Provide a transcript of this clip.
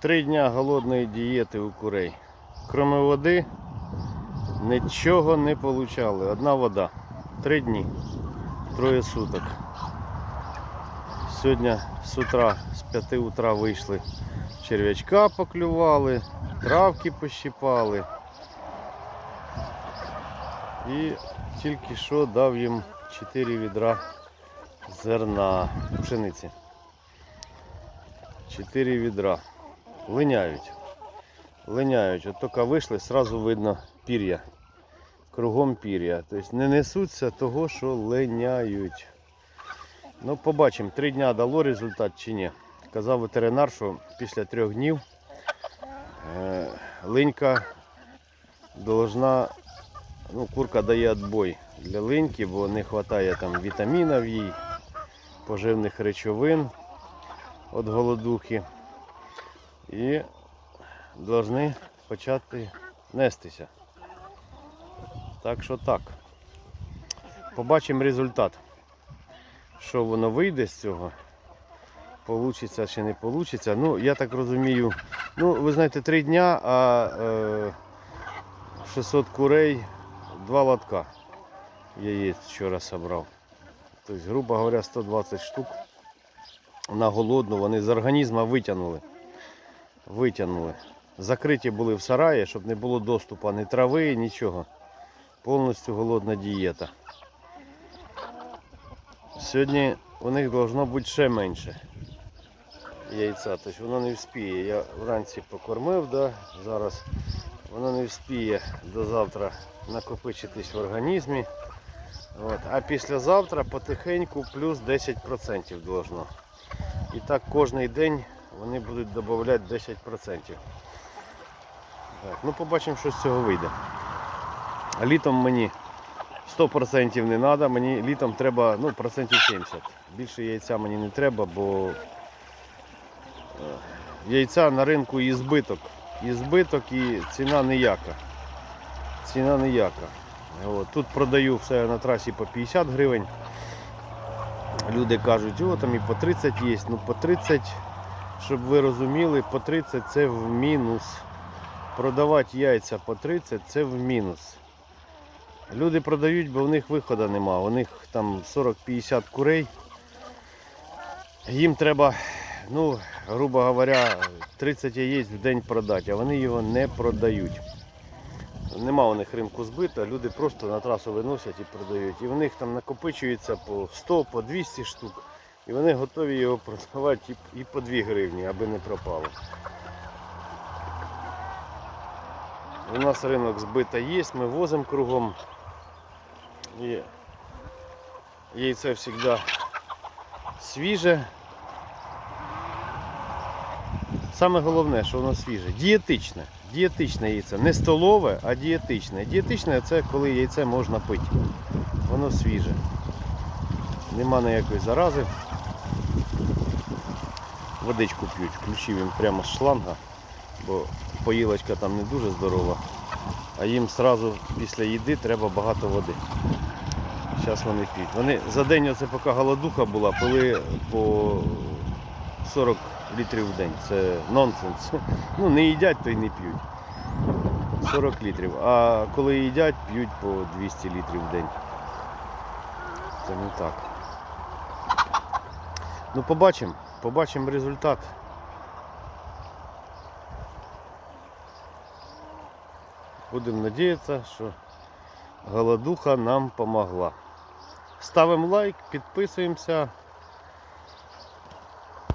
Три дня голодної дієти у курей. Кроме води нічого не получали. Одна вода. Три дні. Троє суток. Сьогодні з утра, з 5 утра вийшли. Черв'ячка поклювали, травки пощипали. І тільки що дав їм 4 відра зерна пшениці. 4 відра. Линяють. Линяють. От тільки вийшли, одразу видно пір'я. Кругом пір'я. Тобто не несуться того, що линяють. Ну, побачимо, три дня дало результат чи ні. Казав ветеринар, що після трьох днів е, линька должна, ну, курка дає відбой для линьки, бо не вистачає там вітамінів їй, поживних речовин від голодухи. І повинні почати нестися. Так що так. Побачимо результат. Що воно вийде з цього. Получиться чи не получиться. Ну, я так розумію. Ну, ви знаєте, три дня, а е, 600 курей, два лотка яєць вчора собрав. Тобто, грубо говоря, 120 штук на голодну вони з організму витягнули. Витягнули. Закриті були в сараї, щоб не було доступу ні трави, нічого. Повністю голодна дієта. Сьогодні у них должно бути ще менше яйця. Тобто воно не вспіє. Я вранці покормив, да? зараз воно не вспіє до завтра накопичитись в організмі. От. А післязавтра потихеньку плюс 10% должно. І так кожен день вони будуть додавати 10%. Так, ну побачимо, що з цього вийде. А літом мені 100% не треба, мені літом треба ну, процентів 70. Більше яйця мені не треба, бо е, яйця на ринку і збиток. І збиток, і ціна ніяка. Ціна ніяка. От. Тут продаю все на трасі по 50 гривень. Люди кажуть, о, там і по 30 є. Ну по 30, щоб ви розуміли, по 30 це в мінус. Продавати яйця по 30 це в мінус. Люди продають, бо в них виходу нема. У них там 40-50 курей. Їм треба, ну, грубо говоря, 30 яєць в день продати, а вони його не продають. Нема у них ринку збита, люди просто на трасу виносять і продають. І в них там накопичується по 100, по 200 штук. І вони готові його продавати і- по 2 гривні, аби не пропало. У нас ринок збита є, ми возимо кругом. І яйце завжди свіже. Саме головне, що воно свіже. Дієтичне. Дієтичне яйце. Не столове, а дієтичне. Дієтичне це коли яйце можна пити. Воно свіже. Нема ніякої зарази. Водичку п'ють, включив їм прямо з шланга, бо поїлочка там не дуже здорова. А їм одразу після їди треба багато води. Зараз вони п'ють. Вони за день, оце поки голодуха була, пили по 40 літрів в день. Це нонсенс. Ну не їдять, то й не п'ють. 40 літрів. А коли їдять, п'ють по 200 літрів в день. Це не так. Ну побачимо, побачимо результат. Будемо надіятися, що голодуха нам помогла. Ставимо лайк, підписуємося.